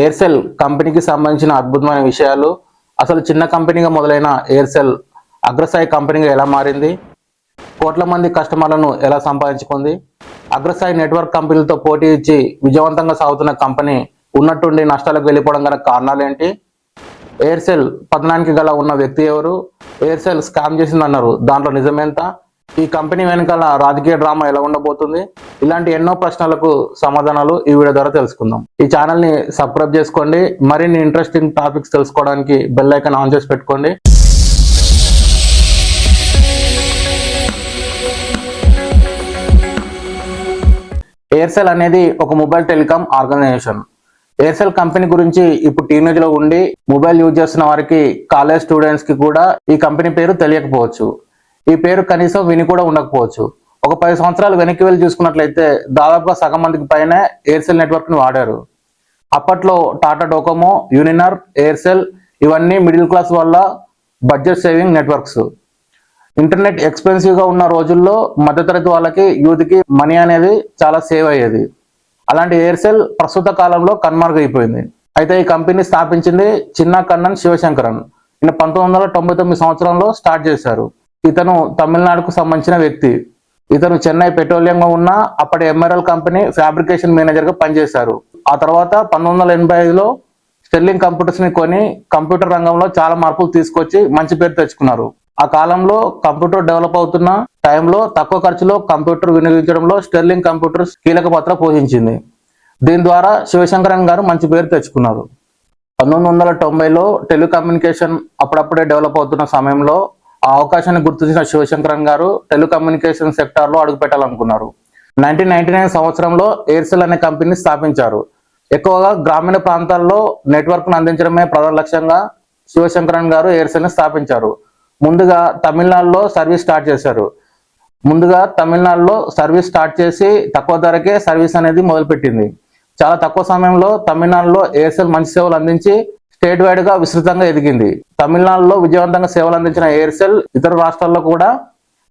Aircel కంపెనీకి సంబంధించిన అద్భుతమైన విషయాలు. అసలు చిన్న కంపెనీగా మొదలైన ఎయిర్సెల్ అగ్రస్థాయి కంపెనీగా ఎలా మారింది? కోట్ల మంది కస్టమర్లను ఎలా సంపాదించుకుంది? అగ్రస్థాయి నెట్వర్క్ కంపెనీలతో పోటీ ఇచ్చి విజయవంతంగా సాగుతున్న కంపెనీ ఉన్నట్టుండి నష్టాలకు వెళ్ళిపోవడం గల కారణాలు ఏంటి ఎయిర్సెల్ పతనానికి గల ఉన్న వ్యక్తి ఎవరు? ఎయిర్సెల్ స్కామ్ చేసిందన్నారు. దాంట్లో నిజమేంత ఈ కంపెనీ వెనకాల రాజకీయ డ్రామా ఎలా ఉండబోతుంది? ఇలాంటి ఎన్నో ప్రశ్నలకు సమాధానాలు ఈ వీడియో ద్వారా తెలుసుకుందాం. ఈ ఛానల్ని సబ్స్క్రైబ్ చేసుకోండి. మరిన్ని ఇంట్రెస్టింగ్ టాపిక్స్ తెలుసుకోవడానికి బెల్ ఐకాన్ ఆన్ చేసి పెట్టుకోండి. ఎయిర్సెల్ అనేది ఒక mobile telecom organisation. Aircel company గురించి ఇప్పుడు టీనేజ్లో ఉండి మొబైల్ యూజ్ చేస్తున్న వారికి కాలేజ్ స్టూడెంట్స్కి కూడా ఈ కంపెనీ పేరు తెలియకపోవచ్చు. ఈ పేరు కనీసం విని కూడా ఉండకపోవచ్చు. ఒక పది సంవత్సరాలు వెనక్కి వెళ్ళి చూసుకున్నట్లయితే దాదాపుగా సగం మందికి పైన ఎయిర్సెల్ నెట్వర్క్ని వాడారు. అప్పట్లో టాటా డోకోమో యూనినర్ ఎయిర్సెల్ ఇవన్నీ మిడిల్ క్లాస్ వల్ల బడ్జెట్ సేవింగ్ నెట్వర్క్స్. ఇంటర్నెట్ ఎక్స్పెన్సివ్గా ఉన్న రోజుల్లో మధ్యతరగతి వాళ్ళకి యూత్కి మనీ అనేది చాలా సేవ్ అయ్యేది. అలాంటి ఎయిర్సెల్ ప్రస్తుత కాలంలో కన్మార్గైపోయింది. అయితే ఈ కంపెనీ స్థాపించింది చిన్న కన్నన్ శివశంకరన్. ఈయన పంతొమ్మిది వందల తొంభై తొమ్మిది సంవత్సరంలో స్టార్ట్ చేశారు. ఇతను తమిళనాడుకు సంబంధించిన వ్యక్తి. ఇతను చెన్నై పెట్రోలియంగా ఉన్న అప్పటి ఎంఆర్ఎల్ కంపెనీ ఫ్యాబ్రికేషన్ మేనేజర్గా పనిచేశారు. ఆ తర్వాత పంతొమ్మిది వందల ఎనభై ఐదులో స్టెర్లింగ్ కంప్యూటర్స్ని కొని కంప్యూటర్ రంగంలో చాలా మార్పులు తీసుకొచ్చి మంచి పేరు తెచ్చుకున్నారు. ఆ కాలంలో కంప్యూటర్ డెవలప్ అవుతున్న టైంలో తక్కువ ఖర్చులో కంప్యూటర్ వినియోగించడంలో స్టెర్లింగ్ కంప్యూటర్స్ కీలక పాత్ర పోషించింది. దీని ద్వారా శివశంకరన్ గారు మంచి పేరు తెచ్చుకున్నారు. పంతొమ్మిది వందల తొంభైలో టెలికమ్యూనికేషన్ అప్పుడప్పుడే డెవలప్ అవుతున్న సమయంలో ఆ అవకాశాన్ని గుర్తించిన శివశంకరన్ గారు టెలికమ్యూనికేషన్ సెక్టార్లో అడుగు పెట్టాలనుకున్నారు నైన్టీన్ నైన్టీ నైన్ సంవత్సరంలో ఎయిర్సెల్ అనే కంపెనీ స్థాపించారు. ఎక్కువగా గ్రామీణ ప్రాంతాల్లో నెట్వర్క్ను అందించడమే ప్రధాన లక్ష్యంగా శివశంకరన్ గారు ఎయిర్సెల్ని స్థాపించారు. ముందుగా తమిళనాడులో సర్వీస్ స్టార్ట్ చేశారు. ముందుగా తమిళనాడులో సర్వీస్ స్టార్ట్ చేసి తక్కువ ధరకే సర్వీస్ అనేది మొదలుపెట్టింది. చాలా తక్కువ సమయంలో తమిళనాడులో ఎయిర్సెల్ మంచి సేవలు అందించి స్టేట్ వైడ్గా విస్తృతంగా ఎదిగింది. తమిళనాడులో విజయవంతంగా సేవలు అందించిన ఎయిర్సెల్ ఇతర రాష్ట్రాల్లో కూడా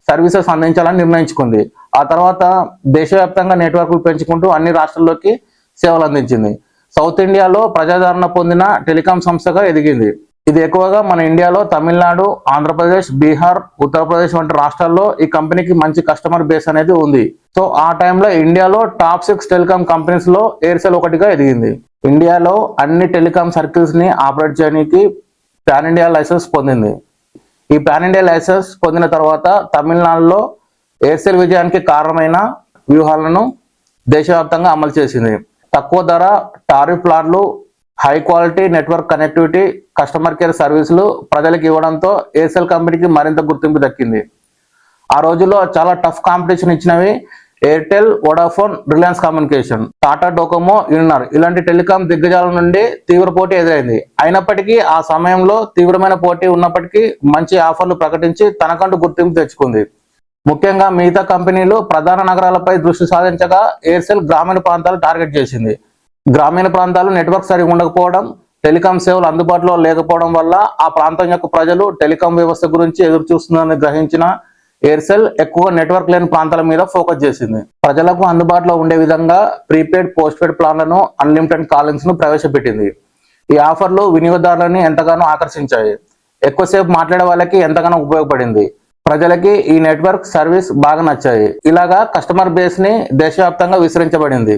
సర్వీసెస్ అందించాలని నిర్ణయించుకుంది. ఆ తర్వాత దేశవ్యాప్తంగా నెట్వర్క్లు పెంచుకుంటూ అన్ని రాష్ట్రాల్లోకి సేవలు అందించింది. సౌత్ ఇండియాలో ప్రజాదరణ పొందిన టెలికాం సంస్థగా ఎదిగింది. ఇది ఎక్కువగా మన ఇండియాలో తమిళనాడు ఆంధ్రప్రదేశ్ బీహార్ ఉత్తరప్రదేశ్ వంటి రాష్ట్రాల్లో ఈ కంపెనీకి మంచి కస్టమర్ బేస్ అనేది ఉంది. సో ఆ టైంలో ఇండియాలో టాప్ సిక్స్ టెలికాం కంపెనీస్లో ఎయిర్సెల్ ఒకటిగా ఎదిగింది. ఇండియాలో అన్ని టెలికాం సర్కిల్స్ని ఆపరేట్ చేయడానికి పాన్ ఇండియా లైసెన్స్ పొందింది. ఈ పాన్ ఇండియా లైసెన్స్ పొందిన తర్వాత తమిళనాడులో ఎయిర్సెల్ విజయానికి కారణమైన వ్యూహాలను దేశవ్యాప్తంగా అమలు చేసింది. తక్కువ ధర టారిఫ్ ప్లాన్లు high quality network connectivity customer care సర్వీసులు ప్రజలకు ఇవ్వడంతో ఎయిర్సెల్ కంపెనీకి మరింత గుర్తింపు దక్కింది. ఆ రోజుల్లో చాలా టఫ్ కాంపిటీషన్ ఇచ్చినవి Airtel Vodafone Reliance communication Tata Docomo Uninor ఇలాంటి టెలికాం దిగ్గజాల నుండి తీవ్ర పోటీ ఎదురైంది. అయినప్పటికీ ఆ సమయంలో తీవ్రమైన పోటీ ఉన్నప్పటికీ మంచి ఆఫర్లు ప్రకటించి తనకంటూ గుర్తింపు తెచ్చుకుంది. ముఖ్యంగా మిగతా కంపెనీలు ప్రధాన నగరాలపై దృష్టి సాధించగా ఎయిర్సెల్ గ్రామీణ ప్రాంతాలు టార్గెట్ చేసింది. గ్రామీణ ప్రాంతాలు నెట్వర్క్ సరిగా ఉండకపోవడం టెలికాం సేవలు అందుబాటులో లేకపోవడం వల్ల ఆ ప్రాంతం యొక్క ప్రజలు టెలికాం వ్యవస్థ గురించి ఎదురు చూస్తుందని గ్రహించిన ఎయిర్సెల్ ఎక్కువ నెట్వర్క్ లేని ప్రాంతాల మీద ఫోకస్ చేసింది. ప్రజలకు అందుబాటులో ఉండే విధంగా ప్రీపెయిడ్ పోస్ట్ పెయిడ్ ప్లాన్లను అన్లిమిటెడ్ కాలింగ్స్ను ప్రవేశపెట్టింది. ఈ ఆఫర్లు వినియోగదారులని ఎంతగానో ఆకర్షించాయి. ఎక్కువసేపు మాట్లాడే వాళ్ళకి ఎంతగానో ఉపయోగపడింది. ప్రజలకి ఈ నెట్వర్క్ సర్వీస్ బాగా నచ్చాయి. ఇలాగా కస్టమర్ బేస్ని దేశవ్యాప్తంగా విస్తరించబడింది.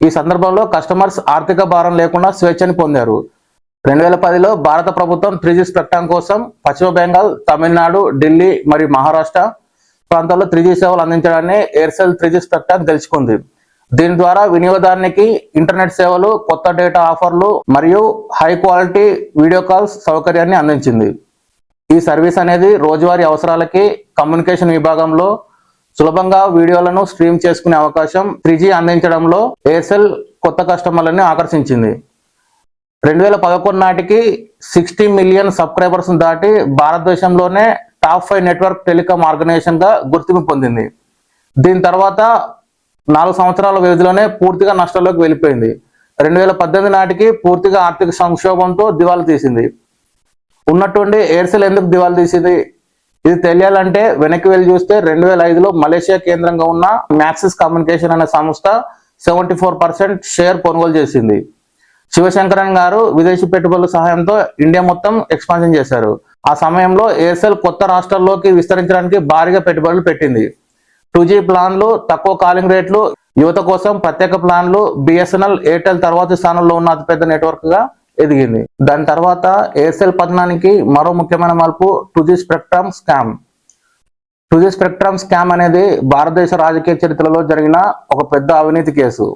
ఈ సందర్భంలో కస్టమర్స్ ఆర్థిక భారం లేకుండా స్వేచ్ఛని పొందారు. రెండు వేల పదిలో భారత ప్రభుత్వం త్రీ జీ స్పెక్ట్రమ్ కోసం పశ్చిమ బెంగాల్ తమిళనాడు ఢిల్లీ మరియు మహారాష్ట్ర ప్రాంతాల్లో త్రీ జీ సేవలు అందించడాన్ని ఎయిర్సెల్ త్రీ జీ స్పెక్ట్రమ్ గెలుచుకుంది. దీని ద్వారా వినియోగదారునికి ఇంటర్నెట్ సేవలు కొత్త డేటా ఆఫర్లు మరియు హై క్వాలిటీ వీడియో కాల్స్ సౌకర్యాన్ని అందించింది. ఈ సర్వీస్ అనేది రోజువారీ అవసరాలకి కమ్యూనికేషన్ విభాగంలో సులభంగా వీడియోలను స్ట్రీమ్ చేసుకునే అవకాశం త్రీ అందించడంలో ఎయిర్సెల్ కొత్త కస్టమర్లని ఆకర్షించింది. రెండు వేల పదకొండు నాటికి సిక్స్టీ మిలియన్ సబ్స్క్రైబర్స్ దాటి భారతదేశంలోనే టాప్ ఫైవ్ నెట్వర్క్ టెలికాం ఆర్గనైజేషన్గా గుర్తింపు పొందింది. దీని తర్వాత నాలుగు సంవత్సరాల వ్యవధిలోనే పూర్తిగా నష్టంలోకి వెళ్ళిపోయింది. రెండు వేల పద్దెనిమిది నాటికి పూర్తిగా ఆర్థిక సంక్షోభంతో దివాలా తీసింది. ఉన్నటువంటి ఎయిర్సెల్ ఎందుకు దివాలు తీసింది? ఇది తెలియాలంటే వెనక్కి వెళ్ళి చూస్తే రెండు వేల ఐదులో మలేషియా కేంద్రంగా ఉన్న మ్యాక్సిస్ కమ్యూనికేషన్ అనే సంస్థ సెవెంటీ ఫోర్ పర్సెంట్ షేర్ కొనుగోలు చేసింది. శివశంకరన్ గారు విదేశీ పెట్టుబడుల సహాయంతో ఇండియా మొత్తం ఎక్స్పాన్షన్ చేశారు. ఆ సమయంలో ఎయిర్సెల్ కొత్త రాష్ట్రాల్లోకి విస్తరించడానికి భారీగా పెట్టుబడులు పెట్టింది. టూ జీ ప్లాన్లు తక్కువ కాలింగ్ రేట్లు యువత కోసం ప్రత్యేక ప్లాన్లు బిఎస్ఎన్ఎల్ ఎయిర్టెల్ తర్వాతి స్థానంలో ఉన్న అతిపెద్ద నెట్వర్క్గా ఎదిగింది. దాని తర్వాత ఎయిర్సెల్ పతనానికి మరో ముఖ్యమైన మార్పు two G spectrum scam. Two G spectrum scam అనేది భారతదేశ రాజకీయ చరిత్రలో జరిగిన ఒక పెద్ద అవినీతి కేసు.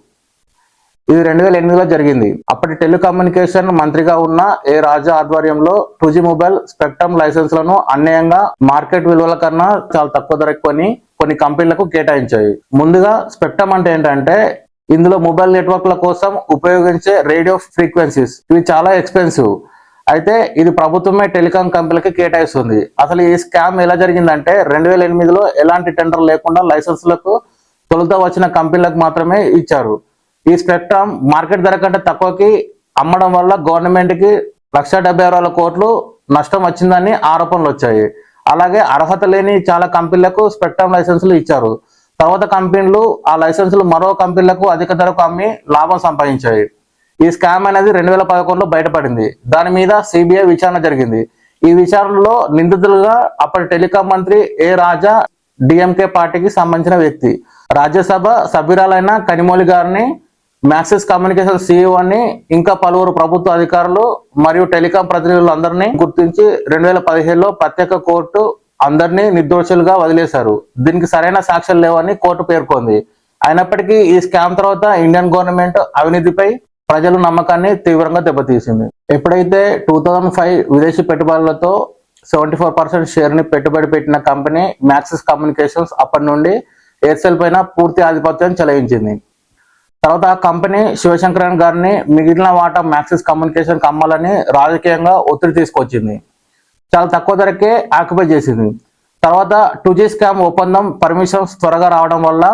ఇది రెండు వేల ఎనిమిదిలో జరిగింది. అప్పటి టెలికమ్యూనికేషన్ మంత్రిగా ఉన్న ఏ రాజా ఆధ్వర్యంలో టూ మొబైల్ స్పెక్ట్రమ్ లైసెన్స్లను అన్యాయంగా మార్కెట్ విలువల కన్నా చాలా తక్కువ ధరకు కొన్ని కొన్ని కంపెనీలకు కేటాయించాయి. ముందుగా స్పెక్ట్రమ్ అంటే ఏంటంటే ఇందులో మొబైల్ నెట్వర్క్ల కోసం ఉపయోగించే రేడియో ఫ్రీక్వెన్సీస్ ఇవి చాలా ఎక్స్పెన్సివ్ అయితే ఇది ప్రభుత్వమే టెలికాం కంపెనీలకి కేటాయిస్తుంది. అసలు ఈ స్కామ్ ఎలా జరిగిందంటే రెండు వేల ఎనిమిదిలో ఎలాంటి టెండర్ లేకుండా లైసెన్సులకు తొలుత వచ్చిన కంపెనీలకు మాత్రమే ఇచ్చారు. ఈ స్పెక్ట్రమ్ మార్కెట్ ధర కంటే తక్కువకి అమ్మడం వల్ల గవర్నమెంట్కి లక్ష డెబ్బై ఆరు వేల కోట్లు నష్టం వచ్చిందని ఆరోపణలు వచ్చాయి. అలాగే అర్హత లేని చాలా కంపెనీలకు స్పెక్ట్రమ్ లైసెన్సులు ఇచ్చారు. తర్వాత కంపెనీలు ఆ లైసెన్సులు మరో కంపెనీలకు అధిక ధరకు అమ్మి లాభం సంపాదించాయి. ఈ స్కామ్ అనేది రెండు వేల పదకొండులో బయటపడింది. దాని మీద సిబిఐ విచారణ జరిగింది. ఈ విచారణలో నిందితులుగా అప్పటి టెలికాం మంత్రి ఏ రాజా డిఎంకే పార్టీకి సంబంధించిన వ్యక్తి. రాజ్యసభ సభ్యురాలైన కనిమోలి గారిని మ్యాక్సిస్ కమ్యూనికేషన్ సిఇఓని ఇంకా పలువురు ప్రభుత్వ అధికారులు మరియు టెలికాం ప్రతినిధులందరినీ గుర్తించి రెండు వేల పదిహేడులో ప్రత్యేక కోర్టు అందరినీ నిర్దోషులుగా వదిలేశారు. దీనికి సరైన సాక్ష్యాలు లేవని కోర్టు పేర్కొంది. అయినప్పటికీ ఈ స్కామ్ తర్వాత ఇండియన్ గవర్నమెంట్ అవినీతిపై ప్రజల నమ్మకాన్ని తీవ్రంగా దెబ్బతీసింది. ఎప్పుడైతే టూ థౌజండ్ ఫైవ్ విదేశీ పెట్టుబడులతో సెవెంటీ ఫోర్ పర్సెంట్ షేర్ని పెట్టుబడి పెట్టిన కంపెనీ మ్యాక్సిస్ కమ్యూనికేషన్స్ అప్పటి నుండి ఎయిర్సెల్ పైన పూర్తి ఆధిపత్యం చెలాయించింది. తర్వాత ఆ కంపెనీ శివశంకరన్ గారిని మిగిలిన వాటా మ్యాక్సిస్ కమ్యూనికేషన్ అమ్మాలని రాజకీయంగా ఒత్తిడి తీసుకొచ్చింది. చాలా తక్కువ ధరకే ఆక్యుపై చేసింది. తర్వాత టూ జీ స్కామ్ ఒప్పందం పర్మిషన్స్ త్వరగా రావడం వల్ల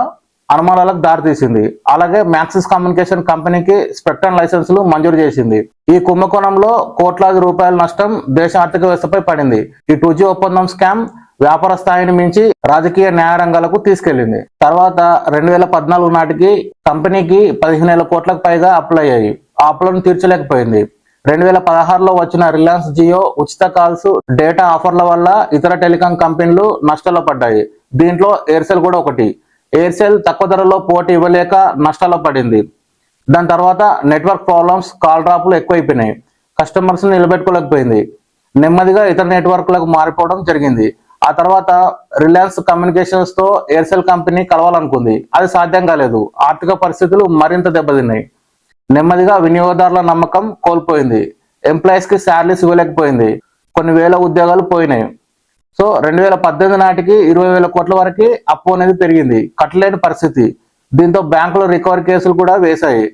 అనుమానాలకు దారితీసింది. అలాగే మ్యాక్సిస్ కమ్యూనికేషన్ కంపెనీకి స్పెక్ట్రమ్ లైసెన్సులు మంజూరు చేసింది. ఈ కుంభకోణంలో కోట్లాది రూపాయల నష్టం దేశ ఆర్థిక వ్యవస్థపై పడింది. ఈ టూ ఒప్పందం స్కామ్ వ్యాపార స్థాయిని మించి రాజకీయ న్యాయ రంగాలకు తీసుకెళ్ళింది తర్వాత రెండు వేల పద్నాలుగు నాటికి కంపెనీకి పదిహేను వేల కోట్లకు పైగా అప్పులు అయ్యాయి. ఆ అప్పులను తీర్చలేకపోయింది. రెండు వేల పదహారులో వచ్చిన రిలయన్స్ జియో ఉచిత కాల్స్ డేటా ఆఫర్ల వల్ల ఇతర టెలికాం కంపెనీలు నష్టాల్లో పడ్డాయి. దీంట్లో ఎయిర్సెల్ కూడా ఒకటి. ఎయిర్సెల్ తక్కువ ధరలో పోటీ ఇవ్వలేక నష్టాల్లో పడింది. దాని తర్వాత నెట్వర్క్ ప్రాబ్లమ్స్ కాల్ డ్రాప్లు ఎక్కువైపోయినాయి. కస్టమర్స్ నిలబెట్టుకోలేకపోయింది. నెమ్మదిగా ఇతర నెట్వర్క్లకు మారిపోవడం జరిగింది. ఆ తర్వాత రిలయన్స్ కమ్యూనికేషన్స్తో ఎయిర్సెల్ కంపెనీ కలవాలనుకుంది. అది సాధ్యం కాలేదు. ఆర్థిక పరిస్థితులు మరింత దెబ్బతిన్నాయి. నెమ్మదిగా వినియోగదారుల నమ్మకం కోల్పోయింది. ఎంప్లాయీస్కి శాలరీస్ ఇవ్వలేకపోయింది. కొన్ని వేల ఉద్యోగాలు పోయినాయి. సో రెండు వేల పద్దెనిమిది నాటికి ఇరవై వేల కోట్ల వరకు అప్పు అనేది పెరిగింది. కట్టలేని పరిస్థితి. దీంతో బ్యాంకులు రికవరీ కేసులు కూడా వేశాయి.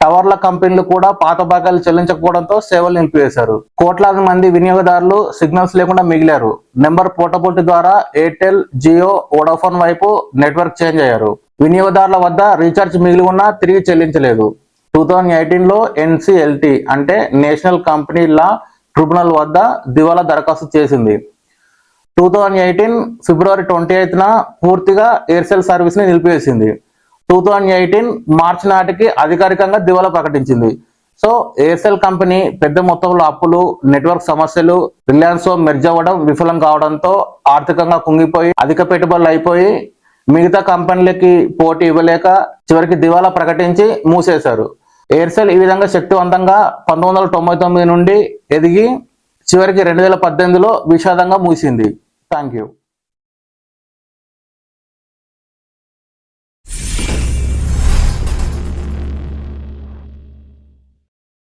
టవర్ల కంపెనీలు కూడా పాత భాగాలు చెల్లించకపోవడంతో సేవలు నిలిపివేశారు. కోట్లాది మంది వినియోగదారులు సిగ్నల్స్ లేకుండా మిగిలారు. నెంబర్ పోటపోటీ ద్వారా ఎయిర్టెల్ జియో వోడాఫోన్ వైపు నెట్వర్క్ చేంజ్ అయ్యారు. వినియోగదారుల వద్ద రీఛార్జ్ మిగిలి ఉన్నా తిరిగి చెల్లించలేదు. టూ థౌజండ్ ఎయిటీన్లో అంటే నేషనల్ కంపెనీ లా ట్రిబ్యునల్ వద్ద దివాలా దరఖాస్తు చేసింది. Two thousand eighteen February twenty ఎయిత్న పూర్తిగా ఎయిర్సెల్ సర్వీస్ని నిలిపివేసింది. టూ థౌజండ్ ఎయిటీన్ మార్చి నాటికి అధికారికంగా దివాలా ప్రకటించింది. సో ఎయిర్సెల్ కంపెనీ పెద్ద మొత్తంలో అప్పులు నెట్వర్క్ సమస్యలు రిలయన్స్తో మెర్జ్ అవ్వడం విఫలం కావడంతో ఆర్థికంగా కుంగిపోయి అధిక పెట్టుబడులు అయిపోయి మిగతా కంపెనీలకి పోటీ ఇవ్వలేక చివరికి దివాలా ప్రకటించి మూసేశారు. ఎయిర్సెల్ ఈ విధంగా శక్తివంతంగా పంతొమ్మిది వందల తొంభై తొమ్మిది నుండి ఎదిగి చివరికి రెండు వేల పద్దెనిమిదిలో విషాదంగా మూసింది. Thank you